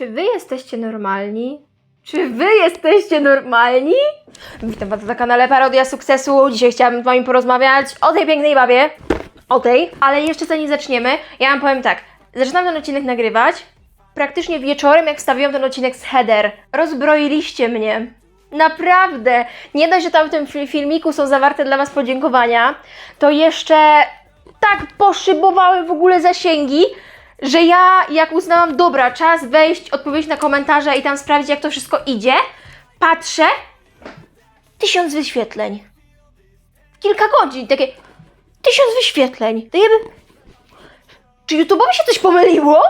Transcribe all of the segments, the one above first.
Czy wy jesteście normalni? Czy wy jesteście normalni? Witam was na kanale Parodia Sukcesu. Dzisiaj chciałabym z wami porozmawiać o tej pięknej babie. O tej. Ale jeszcze zanim zaczniemy, ja wam powiem tak. Zaczynam ten odcinek nagrywać praktycznie wieczorem, jak wstawiłam ten odcinek z header. Rozbroiliście mnie. Naprawdę. Nie dość, że tam w tym fi- filmiku są zawarte dla was podziękowania, to jeszcze tak poszybowały w ogóle zasięgi, że ja jak uznałam, dobra, czas wejść, odpowiedzieć na komentarze i tam sprawdzić, jak to wszystko idzie, patrzę, tysiąc wyświetleń. Kilka godzin, takie tysiąc wyświetleń. To ja by... Czy YouTube'owi się coś pomyliło?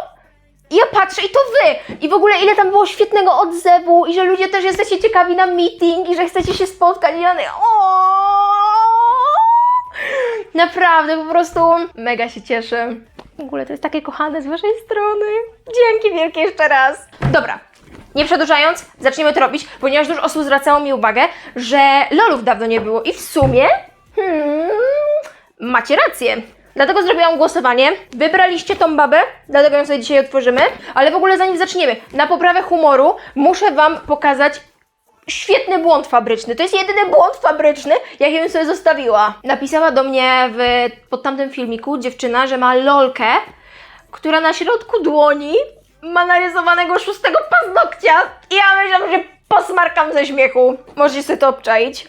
I ja patrzę i to wy! I w ogóle ile tam było świetnego odzewu i że ludzie też jesteście ciekawi na meeting i że chcecie się spotkać i ja o! Naprawdę, po prostu mega się cieszę. W ogóle to jest takie kochane z waszej strony. Dzięki wielkie jeszcze raz. Dobra, nie przedłużając, zaczniemy to robić, ponieważ dużo osób zwracało mi uwagę, że lolów dawno nie było i w sumie hmm, macie rację. Dlatego zrobiłam głosowanie. Wybraliście tą babę, dlatego ją sobie dzisiaj otworzymy. Ale w ogóle zanim zaczniemy, na poprawę humoru muszę Wam pokazać świetny błąd fabryczny. To jest jedyny błąd fabryczny, jaki bym sobie zostawiła. Napisała do mnie w, pod tamtym filmiku dziewczyna, że ma lolkę, która na środku dłoni ma narysowanego szóstego paznokcia. I ja myślałam, że posmarkam ze śmiechu. Możecie sobie to obczaić.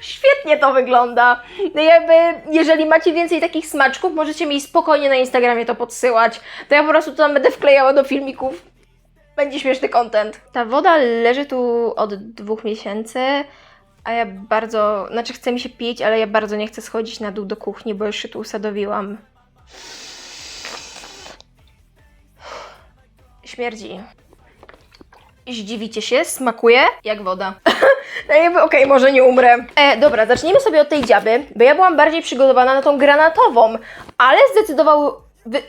Świetnie to wygląda. No jakby, jeżeli macie więcej takich smaczków, możecie mi spokojnie na Instagramie to podsyłać. To ja po prostu to będę wklejała do filmików. Będzie śmieszny content. Ta woda leży tu od dwóch miesięcy, a ja bardzo, znaczy chce mi się pić, ale ja bardzo nie chcę schodzić na dół do kuchni, bo już się tu usadowiłam. Śmierdzi. Zdziwicie się, smakuje jak woda. No jakby, okej, może nie umrę. E, dobra, zacznijmy sobie od tej dziaby, bo ja byłam bardziej przygotowana na tą granatową, ale zdecydował... Wy...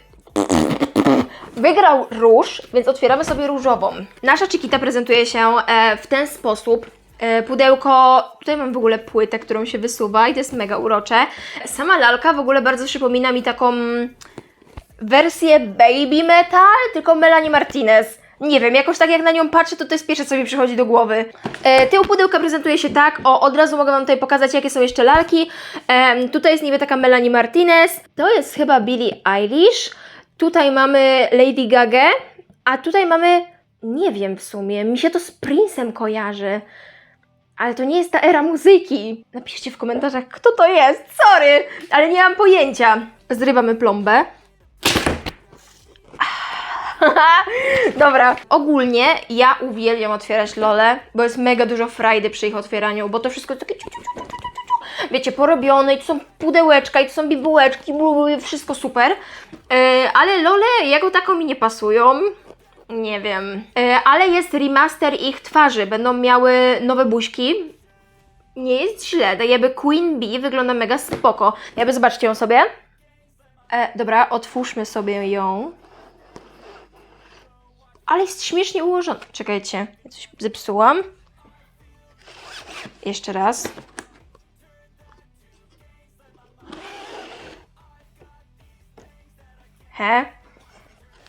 Wygrał róż, więc otwieramy sobie różową. Nasza Chiquita prezentuje się e, w ten sposób. E, pudełko, tutaj mam w ogóle płytę, którą się wysuwa i to jest mega urocze. Sama lalka w ogóle bardzo przypomina mi taką wersję Baby Metal, tylko Melanie Martinez. Nie wiem, jakoś tak jak na nią patrzę, to to jest pierwsze, co mi przychodzi do głowy. E, tył pudełka prezentuje się tak, o, od razu mogę Wam tutaj pokazać, jakie są jeszcze lalki. E, tutaj jest niby taka Melanie Martinez, to jest chyba Billie Eilish. Tutaj mamy Lady Gaga, a tutaj mamy, nie wiem w sumie, mi się to z Prince'em kojarzy. Ale to nie jest ta era muzyki. Napiszcie w komentarzach, kto to jest. Sorry, ale nie mam pojęcia. Zrywamy plombę. Dobra, ogólnie ja uwielbiam otwierać lole, bo jest mega dużo frajdy przy ich otwieraniu, bo to wszystko jest takie ciu, ciu, ciu, ciu, ciu, ciu, ciu. Wiecie, porobione i to są pudełeczka i to są bibułeczki, wszystko super, e, ale lole jako tako mi nie pasują. Nie wiem. E, ale jest remaster ich twarzy. Będą miały nowe buźki. Nie jest źle. Jakby Queen Bee wygląda mega spoko. Jakby zobaczcie ją sobie. E, dobra, otwórzmy sobie ją. Ale jest śmiesznie ułożona. Czekajcie, coś zepsułam. Jeszcze raz. He?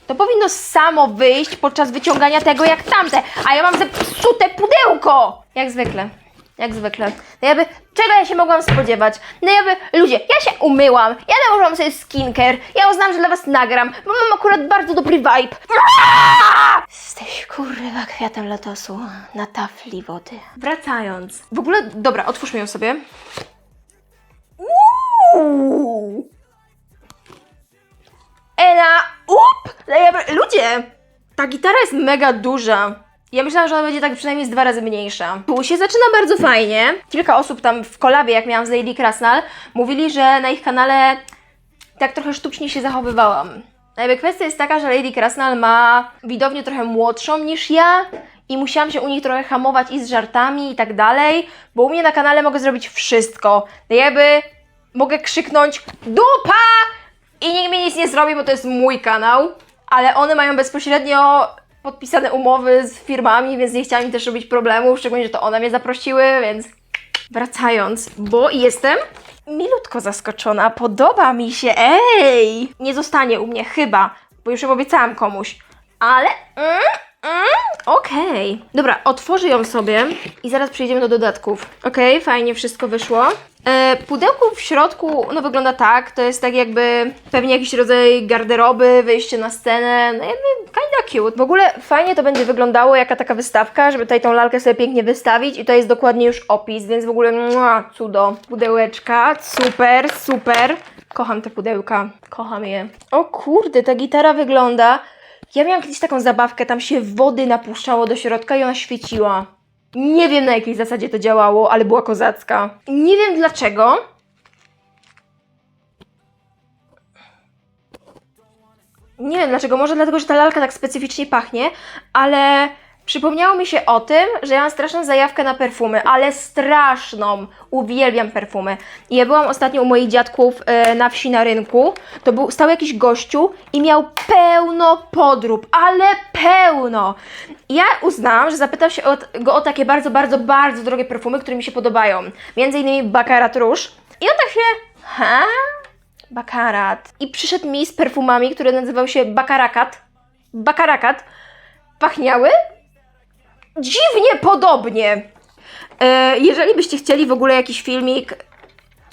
To powinno samo wyjść podczas wyciągania tego jak tamte, a ja mam zepsute pudełko! Jak zwykle. Jak zwykle. No jakby, czego ja się mogłam spodziewać? No jakby, ludzie, ja się umyłam, ja nałożyłam sobie skincare, ja uznałam, że dla was nagram, bo mam akurat bardzo dobry vibe. Jesteś kurwa kwiatem lotosu na tafli wody. Wracając. W ogóle, dobra, otwórzmy ją sobie. Uuu. Ela, up! Jakby, ludzie, ta gitara jest mega duża. Ja myślałam, że ona będzie tak przynajmniej z dwa razy mniejsza. Tu się zaczyna bardzo fajnie. Kilka osób tam w kolabie, jak miałam z Lady Krasnal, mówili, że na ich kanale tak trochę sztucznie się zachowywałam. No jakby kwestia jest taka, że Lady Krasnal ma widownię trochę młodszą niż ja i musiałam się u nich trochę hamować i z żartami i tak dalej, bo u mnie na kanale mogę zrobić wszystko. No jakby mogę krzyknąć DUPA! I nikt mi nic nie zrobi, bo to jest mój kanał, ale one mają bezpośrednio podpisane umowy z firmami, więc nie chciałam im też robić problemów, szczególnie, że to one mnie zaprosiły, więc wracając, bo jestem milutko zaskoczona, podoba mi się, ej! Nie zostanie u mnie chyba bo już ją obiecałam komuś. Ale... Mm, Okej. Dobra, otworzę ją sobie i zaraz przejdziemy do dodatków. Okej, fajnie wszystko wyszło. E, pudełko w środku, no wygląda tak, to jest tak jakby pewnie jakiś rodzaj garderoby, wyjście na scenę, no jakby kinda cute. W ogóle fajnie to będzie wyglądało, jaka taka wystawka, żeby tutaj tą lalkę sobie pięknie wystawić i to jest dokładnie już opis, więc w ogóle mua, cudo. Pudełeczka, super, super. Kocham te pudełka, kocham je. O kurde, ta gitara wygląda... Ja miałam kiedyś taką zabawkę, tam się wody napuszczało do środka i ona świeciła. Nie wiem na jakiej zasadzie to działało, ale była kozacka. Nie wiem dlaczego. Nie wiem dlaczego, może dlatego, że ta lalka tak specyficznie pachnie, ale przypomniało mi się o tym, że ja mam straszną zajawkę na perfumy, ale straszną. Uwielbiam perfumy. I ja byłam ostatnio u moich dziadków e, na wsi na rynku. To był stał jakiś gościu i miał pełno podrób, ale pełno. I ja uznałam, że zapytam się o, go o takie bardzo, bardzo, bardzo drogie perfumy, które mi się podobają. Między innymi Baccarat Rouge. I on tak się, ha? Bakarat. I przyszedł mi z perfumami, które nazywał się Bakarakat. Bakarakat. Pachniały dziwnie podobnie. E, jeżeli byście chcieli w ogóle jakiś filmik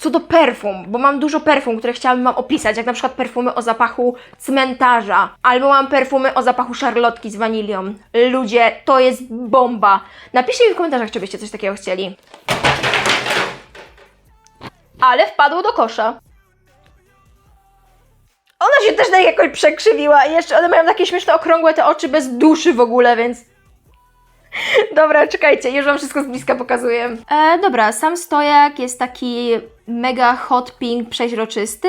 co do perfum, bo mam dużo perfum, które chciałabym Wam opisać, jak na przykład perfumy o zapachu cmentarza, albo mam perfumy o zapachu szarlotki z wanilią. Ludzie, to jest bomba. Napiszcie mi w komentarzach, czy byście coś takiego chcieli. Ale wpadło do kosza. Ona się też tak jakoś przekrzywiła i jeszcze one mają takie śmieszne, okrągłe te oczy bez duszy w ogóle, więc... Dobra, czekajcie, już Wam wszystko z bliska pokazuję. E, dobra, sam stojak jest taki mega hot pink, przeźroczysty.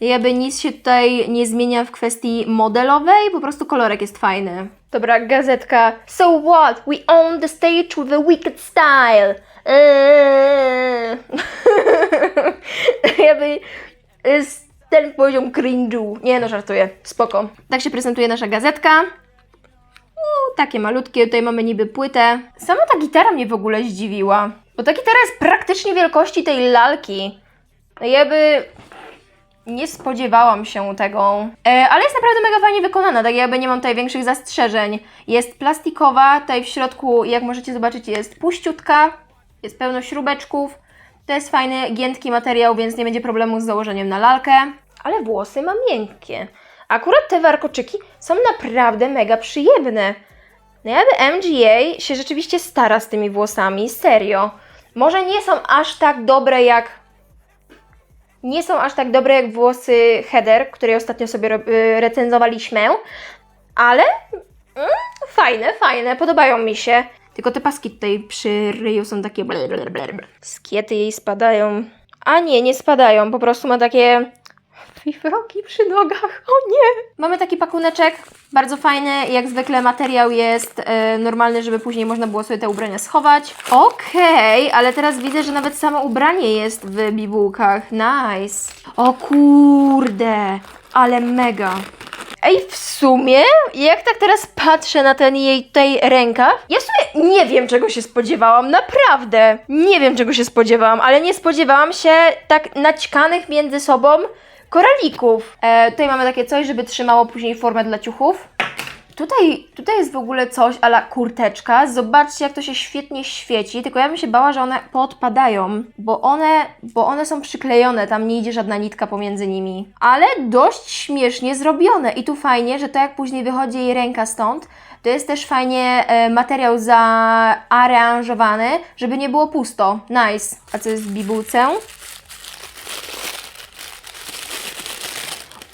Jakby nic się tutaj nie zmienia w kwestii modelowej, po prostu kolorek jest fajny. Dobra, gazetka. So what? We own the stage with a wicked style. Eee. Jakby jest ten poziom cringe'u. Nie no, żartuję. Spoko. Tak się prezentuje nasza gazetka. Takie malutkie, tutaj mamy niby płytę. Sama ta gitara mnie w ogóle zdziwiła. Bo ta gitara jest praktycznie wielkości tej lalki. No jakby nie spodziewałam się tego. E, ale jest naprawdę mega fajnie wykonana, tak jakby nie mam tutaj większych zastrzeżeń. Jest plastikowa, tutaj w środku, jak możecie zobaczyć, jest puściutka, jest pełno śrubeczków. To jest fajny, giętki materiał, więc nie będzie problemu z założeniem na lalkę. Ale włosy ma miękkie. Akurat te warkoczyki są naprawdę mega przyjemne. No jakby MGA się rzeczywiście stara z tymi włosami, serio. Może nie są aż tak dobre jak nie są aż tak dobre jak włosy Heather, której ostatnio sobie y, recenzowaliśmy, ale mm, fajne, fajne, podobają mi się. Tylko te paski tutaj przy ryju są takie. Skiety jej spadają. A nie, nie spadają, po prostu ma takie fifroki przy nogach. O nie! Mamy taki pakuneczek, bardzo fajny. Jak zwykle materiał jest e, normalny, żeby później można było sobie te ubrania schować. Okej, ale teraz widzę, że nawet samo ubranie jest w bibułkach. Nice. O kurde, ale mega. Ej, w sumie, jak tak teraz patrzę na ten jej tutaj rękaw, ja w sumie nie wiem, czego się spodziewałam, naprawdę. Nie wiem, czego się spodziewałam, ale nie spodziewałam się tak naćkanych między sobą koralików. E, tutaj mamy takie coś, żeby trzymało później formę dla ciuchów. Tutaj, tutaj jest w ogóle coś ala kurteczka. Zobaczcie, jak to się świetnie świeci. Tylko ja bym się bała, że one poodpadają, bo one, bo one są przyklejone, tam nie idzie żadna nitka pomiędzy nimi. Ale dość śmiesznie zrobione. I tu fajnie, że to jak później wychodzi jej ręka stąd, to jest też fajnie e, materiał zaaranżowany, żeby nie było pusto. Nice. A co jest w bibułce?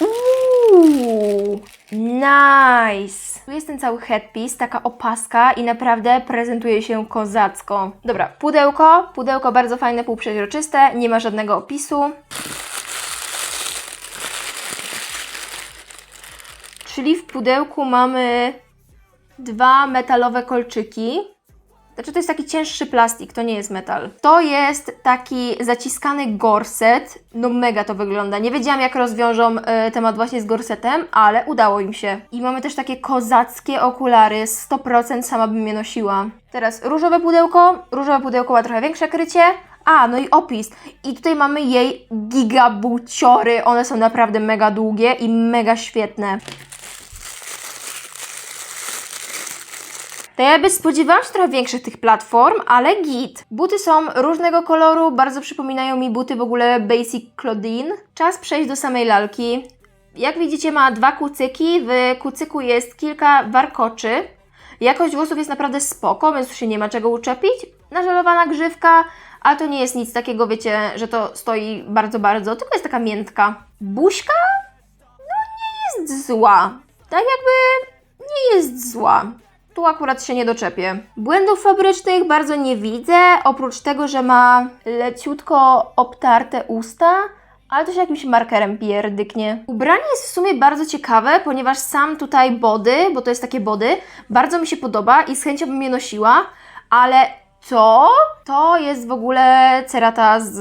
Uuu, nice! Tu jest ten cały headpiece, taka opaska i naprawdę prezentuje się kozacko. Dobra, pudełko. Pudełko bardzo fajne, półprzeźroczyste, nie ma żadnego opisu. Czyli w pudełku mamy dwa metalowe kolczyki. Znaczy to jest taki cięższy plastik, to nie jest metal. To jest taki zaciskany gorset. No mega to wygląda. Nie wiedziałam jak rozwiążą e, temat właśnie z gorsetem, ale udało im się. I mamy też takie kozackie okulary. 100% sama bym je nosiła. Teraz różowe pudełko. Różowe pudełko ma trochę większe krycie. A, no i opis. I tutaj mamy jej gigabuciory. One są naprawdę mega długie i mega świetne. To ja by spodziewałam się trochę większych tych platform, ale git. Buty są różnego koloru, bardzo przypominają mi buty w ogóle Basic Claudine. Czas przejść do samej lalki. Jak widzicie ma dwa kucyki, w kucyku jest kilka warkoczy. Jakość włosów jest naprawdę spoko, więc tu się nie ma czego uczepić. Nażelowana grzywka, ale to nie jest nic takiego, wiecie, że to stoi bardzo, bardzo, tylko jest taka miętka. Buźka? No nie jest zła. Tak jakby nie jest zła. Tu akurat się nie doczepię. Błędów fabrycznych bardzo nie widzę, oprócz tego, że ma leciutko obtarte usta, ale to się jakimś markerem pierdyknie. Ubranie jest w sumie bardzo ciekawe, ponieważ sam tutaj body, bo to jest takie body, bardzo mi się podoba i z chęcią bym je nosiła, ale to, to jest w ogóle cerata z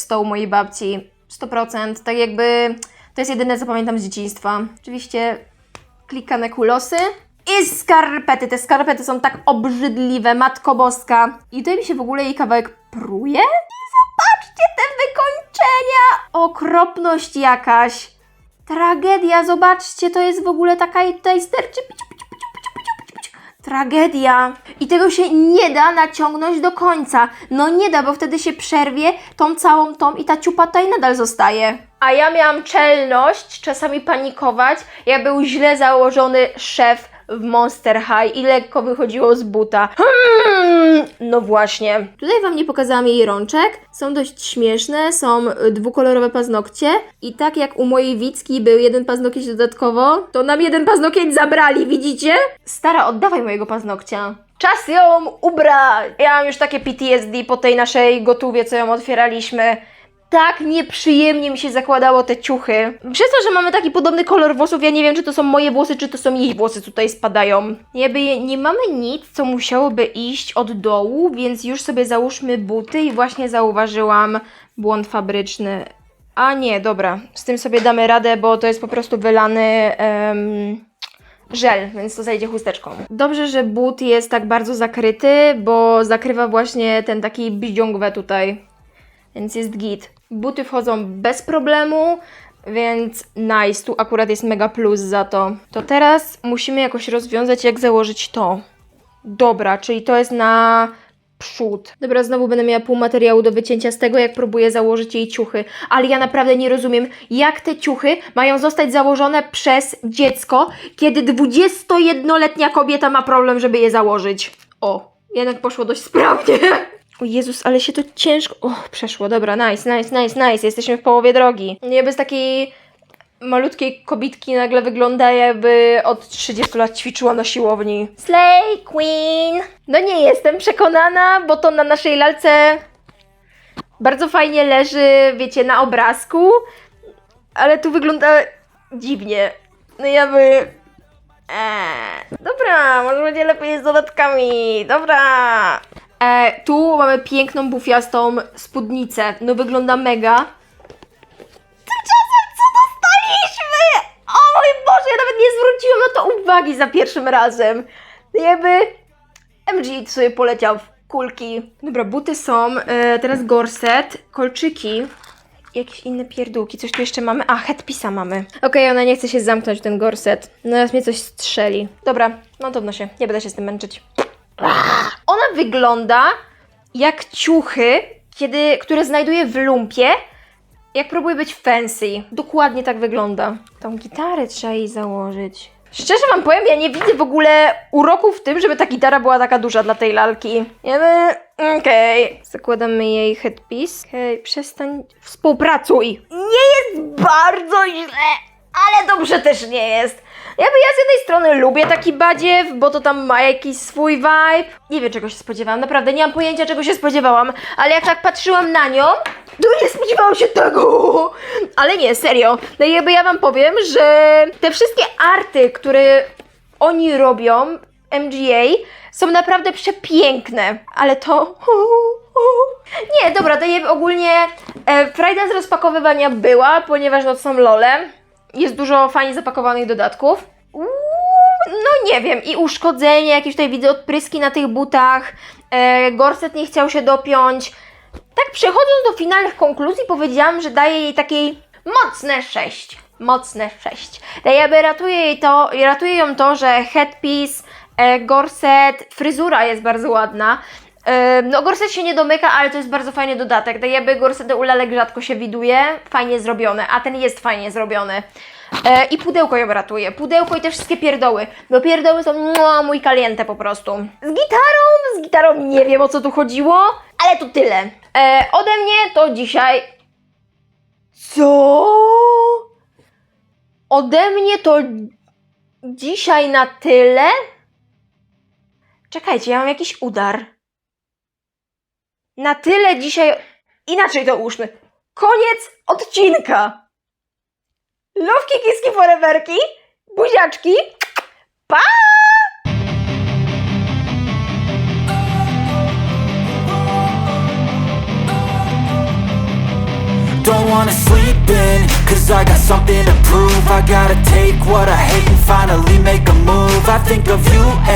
stołu mojej babci. 100%, tak jakby to jest jedyne, co pamiętam z dzieciństwa. Oczywiście klikane kulosy i skarpety. Te skarpety są tak obrzydliwe, matko boska. I tutaj mi się w ogóle jej kawałek pruje. I zobaczcie te wykończenia! Okropność jakaś. Tragedia, zobaczcie, to jest w ogóle taka tutaj sterczy. Tragedia. I tego się nie da naciągnąć do końca. No nie da, bo wtedy się przerwie tą całą tą i ta ciupa tutaj nadal zostaje. A ja miałam czelność czasami panikować, jak był źle założony szef w Monster High i lekko wychodziło z buta. Hmm, no właśnie. Tutaj Wam nie pokazałam jej rączek. Są dość śmieszne, są dwukolorowe paznokcie i tak jak u mojej Wicki był jeden paznokieć dodatkowo, to nam jeden paznokieć zabrali, widzicie? Stara, oddawaj mojego paznokcia. Czas ją ubrać! Ja mam już takie PTSD po tej naszej gotówie, co ją otwieraliśmy tak nieprzyjemnie mi się zakładało te ciuchy. Przez to, że mamy taki podobny kolor włosów, ja nie wiem, czy to są moje włosy, czy to są jej włosy tutaj spadają. Jakby nie mamy nic, co musiałoby iść od dołu, więc już sobie załóżmy buty i właśnie zauważyłam błąd fabryczny. A nie, dobra, z tym sobie damy radę, bo to jest po prostu wylany... em, żel, więc to zajdzie chusteczką. Dobrze, że but jest tak bardzo zakryty, bo zakrywa właśnie ten taki bidziągwę tutaj więc jest git. Buty wchodzą bez problemu, więc nice. Tu akurat jest mega plus za to. To teraz musimy jakoś rozwiązać, jak założyć to. Dobra, czyli to jest na przód. Dobra, znowu będę miała pół materiału do wycięcia z tego, jak próbuję założyć jej ciuchy. Ale ja naprawdę nie rozumiem, jak te ciuchy mają zostać założone przez dziecko, kiedy 21-letnia kobieta ma problem, żeby je założyć. O, jednak poszło dość sprawnie. O Jezus, ale się to ciężko... O, przeszło, dobra, nice, nice, nice, nice. Jesteśmy w połowie drogi. Nie bez takiej malutkiej kobitki nagle wygląda jakby od 30 lat ćwiczyła na siłowni. Slay Queen! No nie jestem przekonana, bo to na naszej lalce bardzo fajnie leży, wiecie, na obrazku, ale tu wygląda dziwnie. No ja by... Eee, dobra, może będzie lepiej z dodatkami, dobra. E, tu mamy piękną, bufiastą spódnicę. No wygląda mega. Tymczasem co dostaliśmy? O mój Boże, ja nawet nie zwróciłam na to uwagi za pierwszym razem. Jakby MG sobie poleciał w kulki. Dobra, buty są. E, teraz gorset, kolczyki. Jakieś inne pierdółki, coś tu jeszcze mamy. A, headpisa mamy. Okej, ona nie chce się zamknąć w ten gorset. Zaraz mnie coś strzeli. Dobra, no to wnoszę. Nie będę się z tym męczyć. Ona wygląda jak ciuchy, kiedy, które znajduję w lumpie, jak próbuję być fancy. Dokładnie tak wygląda. Tą gitarę trzeba jej założyć. Szczerze wam powiem, ja nie widzę w ogóle uroku w tym, żeby ta gitara była taka duża dla tej lalki. Ja. Okej. Zakładamy jej headpiece. Okej, przestań... Współpracuj! Nie jest bardzo źle, ale dobrze też nie jest. Jakby ja z jednej strony lubię taki badziew, bo to tam ma jakiś swój vibe. Nie wiem czego się spodziewałam, naprawdę nie mam pojęcia czego się spodziewałam, ale jak tak patrzyłam na nią, to nie spodziewałam się tego. Ale nie, serio. No i jakby ja wam powiem, że te wszystkie arty, które oni robią, MGA, są naprawdę przepiękne, ale to... Nie, dobra, to je ogólnie e, frajda z rozpakowywania była, ponieważ no to są lole. Jest dużo fajnie zapakowanych dodatków. No nie wiem, i uszkodzenie, jakieś tutaj widzę odpryski na tych butach. E, gorset nie chciał się dopiąć. Tak przechodząc do finalnych konkluzji powiedziałam, że daję jej takiej mocne 6. Mocne 6. Ja jakby ratuje jej to, ratuje ją to, że headpiece E, gorset, fryzura jest bardzo ładna. No gorset się nie domyka, ale to jest bardzo fajny dodatek. Tak jakby gorsety u lalek rzadko się widuje, fajnie zrobione, a ten jest fajnie zrobiony. E, I pudełko ją ratuje. Pudełko i te wszystkie pierdoły. Bo pierdoły są mua, mój kaliente po prostu. Z gitarą, z gitarą nie wiem o co tu chodziło, ale to tyle. E, ode mnie to dzisiaj... Co? Ode mnie to dzisiaj na tyle? Czekajcie, ja mam jakiś udar. Na tyle dzisiaj. Inaczej to ułóżmy. Koniec odcinka. Lówki, kiski, foreverki, buziaczki. Pa! Don't wanna sleep in, cause I got something to prove I gotta take what I hate and finally make a move I think of you and